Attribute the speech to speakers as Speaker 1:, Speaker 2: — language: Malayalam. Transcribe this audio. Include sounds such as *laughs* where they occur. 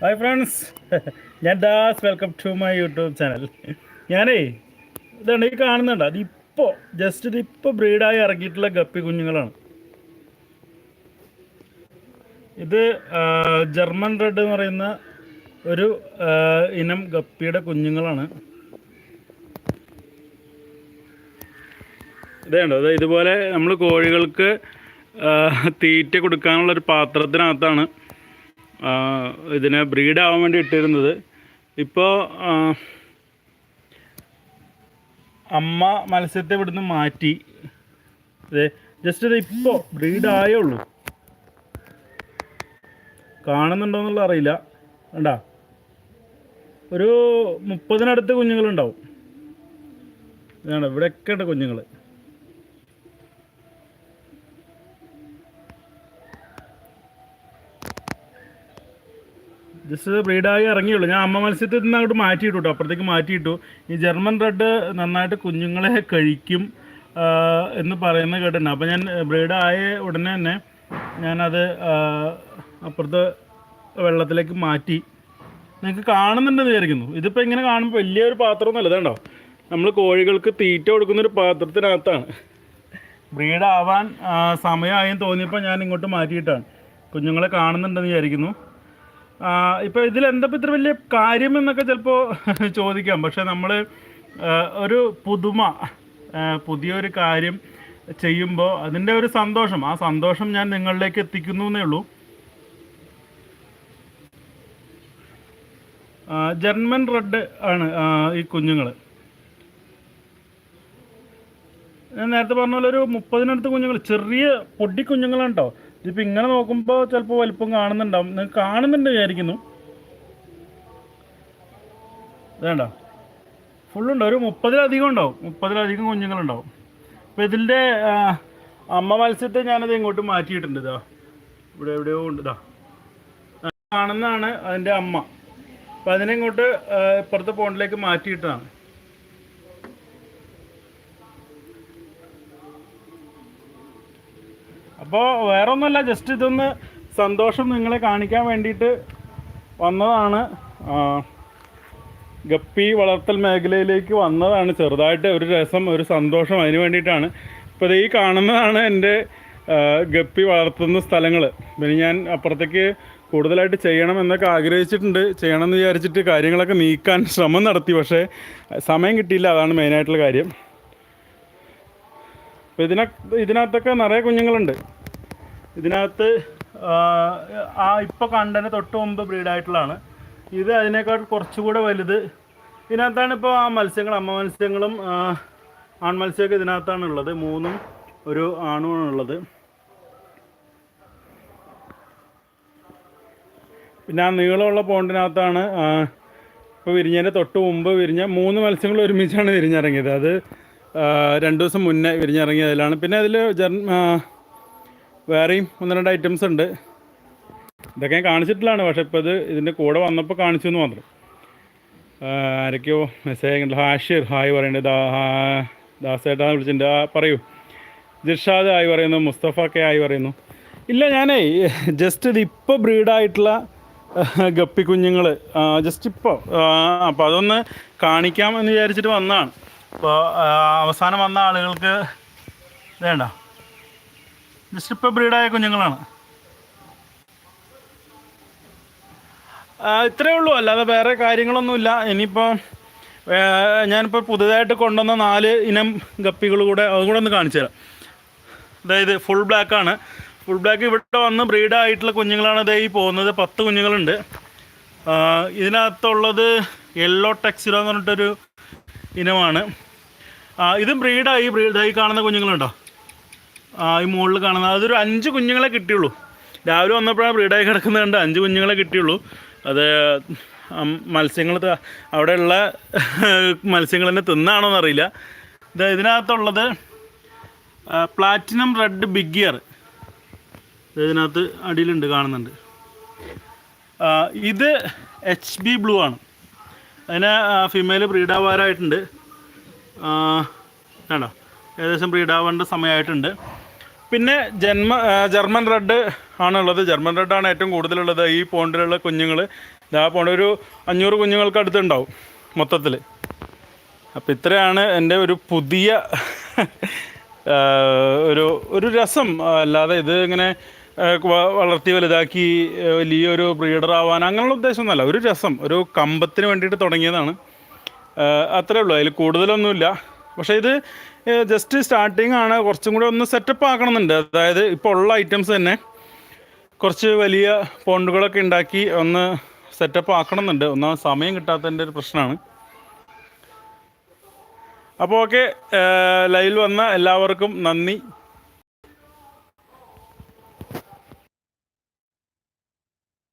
Speaker 1: ഹായ് ഫ്രണ്ട്സ് *laughs* ഞാൻ Das welcome to my YouTube channel ഞാനേ ഇതാണ് ഈ കാണുന്നുണ്ട്. അതിപ്പോൾ ജസ്റ്റ് ഇതിപ്പോൾ ബ്രീഡായി ഇറങ്ങിയിട്ടുള്ള ഗപ്പി കുഞ്ഞുങ്ങളാണ്. ഇത് ജർമ്മൻ റെഡ് എന്ന് പറയുന്ന ഒരു ഇനം ഗപ്പിയുടെ കുഞ്ഞുങ്ങളാണ്. ഇതേണ്ടോ ഇത് ഇതുപോലെ നമ്മൾ കോഴികൾക്ക് തീറ്റ കൊടുക്കാനുള്ള ഒരു പാത്രത്തിനകത്താണ് ഇതിനെ ബ്രീഡ് ആവാൻ വേണ്ടി ഇട്ടിരുന്നത്. ഇപ്പോൾ അമ്മ മത്സ്യത്തെ ഇവിടുന്ന് മാറ്റി. ജസ്റ്റ് ഇത് ഇപ്പോൾ ബ്രീഡ് ആയേ ഉള്ളൂ. കാണുന്നുണ്ടോന്നുള്ള അറിയില്ല. കണ്ടാ? ഒരു മുപ്പതിനടുത്ത് കുഞ്ഞുങ്ങളുണ്ടാവും. ഇതാണ് ഇവിടെയൊക്കെ ഉണ്ട് കുഞ്ഞുങ്ങൾ ജസ്റ്റ് ബ്രീഡായി ഇറങ്ങിയുള്ളൂ. ഞാൻ അമ്മ മത്സ്യത്തിൽ നിന്ന് അങ്ങോട്ട് മാറ്റിയിട്ടു കേട്ടോ അപ്പുറത്തേക്ക് മാറ്റിയിട്ടു. ഈ ജർമ്മൻ റെഡ് നന്നായിട്ട് കുഞ്ഞുങ്ങളെ കഴിക്കും എന്ന് പറയുന്ന കേട്ടിട്ടുണ്ട്. അപ്പോൾ ഞാൻ ബ്രീഡായ ഉടനെ തന്നെ ഞാനത് അപ്പുറത്തെ വെള്ളത്തിലേക്ക് മാറ്റി. നിങ്ങൾക്ക് കാണുന്നുണ്ടെന്ന് വിചാരിക്കുന്നു. ഇതിപ്പോൾ ഇങ്ങനെ കാണുമ്പോൾ വലിയൊരു പാത്രമൊന്നുമല്ല ഇതാണ്ടോ? നമ്മൾ കോഴികൾക്ക് തീറ്റ കൊടുക്കുന്ന ഒരു പാത്രത്തിനകത്താണ് ബ്രീഡാവാൻ സമയമായെന്ന് തോന്നിയപ്പോൾ ഞാൻ ഇങ്ങോട്ട് മാറ്റിയിട്ടാണ്. കുഞ്ഞുങ്ങളെ കാണുന്നുണ്ടെന്ന് വിചാരിക്കുന്നു. ഇപ്പോൾ ഇതിൽ എന്താ ഇത്ര വലിയ കാര്യം എന്നൊക്കെ ചിലപ്പോൾ ചോദിക്കാം. പക്ഷെ നമ്മൾ ഒരു പുതുമ പുതിയൊരു കാര്യം ചെയ്യുമ്പോൾ അതിന്റെ ഒരു സന്തോഷം. ആ സന്തോഷം ഞാൻ നിങ്ങളിലേക്ക് എത്തിക്കുന്നു എന്നേ ഉള്ളൂ. ജർമ്മൻ റെഡ് ആണ് ഈ കുഞ്ഞുങ്ങൾ ഞാൻ നേരത്തെ പറഞ്ഞ പോലെ ഒരു മുപ്പതിനടുത്ത് കുഞ്ഞുങ്ങൾ ചെറിയ പൊടി കേട്ടോ ഇതിപ്പോൾ ഇങ്ങനെ നോക്കുമ്പോൾ ചിലപ്പോൾ വലിപ്പം കാണുന്നുണ്ടാവും. നിങ്ങൾക്ക് കാണുന്നുണ്ട് വിചാരിക്കുന്നു. വേണ്ട ഫുള്ളുണ്ട്. ഒരു മുപ്പതിലധികം ഉണ്ടാവും. മുപ്പതിലധികം കുഞ്ഞുങ്ങളുണ്ടാവും. അപ്പോൾ ഇതിന്റെ അമ്മ മത്സ്യത്തെ ഞാനത് ഇങ്ങോട്ട് മാറ്റിയിട്ടുണ്ട് ഇതാ. ഇവിടെ എവിടെയോ ഉണ്ട്. ഇതാ. കാണുന്നതാണ് അതിന്റെ അമ്മ. അപ്പം അതിനെ ഇങ്ങോട്ട് ഇപ്പുറത്തെ പോണ്ടിലേക്ക് മാറ്റിയിട്ടതാണ്. അപ്പോൾ വേറെ ഒന്നുമല്ല ജസ്റ്റ് ഇതൊന്ന് സന്തോഷം നിങ്ങളെ കാണിക്കാൻ വേണ്ടിയിട്ട് വന്നതാണ്. ഗപ്പി വളർത്തൽ മേഖലയിലേക്ക് വന്നതാണ്. ചെറുതായിട്ട് ഒരു രസം ഒരു സന്തോഷം അതിന് വേണ്ടിയിട്ടാണ്. ഇപ്പോൾ ഈ കാണുന്നതാണ് എന്റെ ഗപ്പി വളർത്തുന്ന സ്ഥലങ്ങൾ പിന്നെ ഞാൻ അപ്പുറത്തേക്ക് കൂടുതലായിട്ട് ചെയ്യണം എന്നൊക്കെ ആഗ്രഹിച്ചിട്ടുണ്ട്. ചെയ്യണം എന്ന് വിചാരിച്ചിട്ട് കാര്യങ്ങളൊക്കെ നീക്കാൻ ശ്രമം നടത്തി പക്ഷേ സമയം കിട്ടിയില്ല. അതാണ് മെയിനായിട്ടുള്ള കാര്യം. അപ്പോൾ ഇതിനകത്ത് ഇതിനകത്തൊക്കെ നിറയെ കുഞ്ഞുങ്ങളുണ്ട്. ഇതിനകത്ത് ആ, ഇപ്പോൾ കണ്ടതിന് തൊട്ട് മുമ്പ് ബ്രീഡായിട്ടുള്ളതാണ് ഇത് അതിനേക്കാൾ കുറച്ചുകൂടെ വലുത്. ഇതിനകത്താണ് ഇപ്പോൾ ആ മത്സ്യങ്ങൾ അമ്മ മത്സ്യങ്ങളും ആൺമത്സ്യമൊക്കെ ആൺ മത്സ്യമൊക്കെ ഇതിനകത്താണ് ഉള്ളത്. മൂന്നും ഒരു ആണുമാണ് ഉള്ളത്. പിന്നെ ആ നീളമുള്ള പോണ്ടിനകത്താണ് ഇപ്പോൾ വിരിഞ്ഞതിന്റെ തൊട്ട് മുമ്പ് വിരിഞ്ഞ മൂന്ന് മത്സ്യങ്ങൾ ഒരുമിച്ചാണ് വിരിഞ്ഞിറങ്ങിയത്. അത് രണ്ട് ദിവസം മുന്നേ വിരിഞ്ഞിറങ്ങിയതിലാണ്. പിന്നെ അതിൽ ജർ ആ, വേറെയും ഒന്ന് രണ്ട് ഐറ്റംസ് ഉണ്ട്. ഇതൊക്കെ ഞാൻ കാണിച്ചിട്ടുള്ളതാണ് പക്ഷേ ഇപ്പോൾ ഇത് ഇതിന്റെ കൂടെ വന്നപ്പോൾ കാണിച്ചു എന്ന് മാത്രം. ആരൊക്കെയോ മെസ്സേജ് ഹാഷിർ ഹായ് ഹാ- ദാസേട്ടാന്ന് വിളിച്ചിട്ടുണ്ട്. പറയൂ. ജിർഷാദ് ആയി പറയുന്നു. മുസ്തഫ ഒക്കെ ആയി പറയുന്നു. ഇല്ല ഞാനേ ജസ്റ്റ് ഇത് ഇപ്പോൾ ബ്രീഡായിട്ടുള്ള ഗപ്പി കുഞ്ഞുങ്ങൾ ജസ്റ്റ് ഇപ്പോൾ അപ്പോൾ അതൊന്ന് കാണിക്കാം എന്ന് വിചാരിച്ചിട്ട് വന്നതാണ്. അപ്പോൾ അവസാനം വന്ന ആളുകൾക്ക് വേണ്ട ജസ്റ്റ് ഇപ്പോൾ ബ്രീഡായ കുഞ്ഞുങ്ങളാണ്. ഇത്രയേ ഉള്ളൂ. അല്ലാതെ വേറെ കാര്യങ്ങളൊന്നുമില്ല. ഇനിയിപ്പോൾ ഞാനിപ്പോൾ പുതുതായിട്ട് കൊണ്ടുവന്ന നാല് ഇനം ഗപ്പികൾ കൂടെ അതും കൂടെ ഒന്ന് കാണിച്ചു തരാം. അതായത് ഫുൾ ബ്ലാക്ക് ആണ്. ഫുൾ ബ്ലാക്ക് ഇവിടെ വന്ന് ബ്രീഡായിട്ടുള്ള കുഞ്ഞുങ്ങളാണ് ഇതേ ഈ പോകുന്നത്. പത്ത് കുഞ്ഞുങ്ങളുണ്ട്. ഇതിനകത്തുള്ളത് യെല്ലോ ടെക്സിലോ എന്ന് പറഞ്ഞിട്ടൊരു ഇനമാണ്. ഇതും ബ്രീഡായി. ബ്രീഡായി കാണുന്ന കുഞ്ഞുങ്ങളുണ്ടോ? ഈ മുകളിൽ കാണുന്നത്. അതൊരു അഞ്ച് കുഞ്ഞുങ്ങളെ കിട്ടിയുള്ളൂ. രാവിലെ വന്നപ്പോഴാണ് ബ്രീഡായി കിടക്കുന്നത് കണ്ട് അഞ്ച് കുഞ്ഞുങ്ങളെ കിട്ടിയുള്ളൂ. അത് മത്സ്യങ്ങൾ അവിടെയുള്ള *laughs* മത്സ്യങ്ങൾ തന്നെ തിന്നാണോ എന്നറിയില്ല. ഇത് ഇതിനകത്തുള്ളത് പ്ലാറ്റിനം റെഡ് ബിഗ് ഇയർ ഇതിനകത്ത് അടിയിലുണ്ട് കാണുന്നുണ്ട്. ഇത് എച്ച് ബി ബ്ലൂ ആണ്. അതിന് ഫിമെയിൽ ബ്രീഡാവാറായിട്ടുണ്ട്. കണ്ടോ? ഏകദേശം ബ്രീഡാവേണ്ട സമയമായിട്ടുണ്ട്. പിന്നെ ജന്മ ജർമ്മൻ റെഡ് ആണുള്ളത്. ജർമ്മൻ റെഡാണ് ഏറ്റവും കൂടുതലുള്ളത് ഈ പോണ്ടിലുള്ള കുഞ്ഞുങ്ങൾ ആ പോണ്ട ഒരു അഞ്ഞൂറ് കുഞ്ഞുങ്ങൾക്ക് അടുത്തുണ്ടാവും മൊത്തത്തിൽ അപ്പം ഇത്രയാണ് എന്റെ ഒരു പുതിയ ഒരു ഒരു രസം. അല്ലാതെ ഇത് ഇങ്ങനെ വളർത്തി വലുതാക്കി വലിയൊരു ബ്രീഡർ ആവാൻ അങ്ങനെയുള്ള ഉദ്ദേശമൊന്നുമല്ല. ഒരു രസം. ഒരു കമ്പത്തിന് വേണ്ടിയിട്ട് തുടങ്ങിയതാണ്. അത്രേ ഉള്ളൂ. അതിൽ കൂടുതലൊന്നുമില്ല. പക്ഷേ ഇത് ജസ്റ്റ് സ്റ്റാർട്ടിങ് ആണ്. കുറച്ചും കൂടെ ഒന്ന് സെറ്റപ്പ് ആക്കണമെന്നുണ്ട്. അതായത് ഇപ്പോൾ ഉള്ള ഐറ്റംസ് തന്നെ കുറച്ച് വലിയ പോണ്ടുകളൊക്കെ ഉണ്ടാക്കി ഒന്ന് സെറ്റപ്പ് ആക്കണമെന്നുണ്ട്. ഒന്നാമത് സമയം കിട്ടാത്തതിന്റെ ഒരു പ്രശ്നമാണ്. അപ്പോൾ ഓക്കെ ലൈവിൽ വന്ന എല്ലാവർക്കും നന്ദി.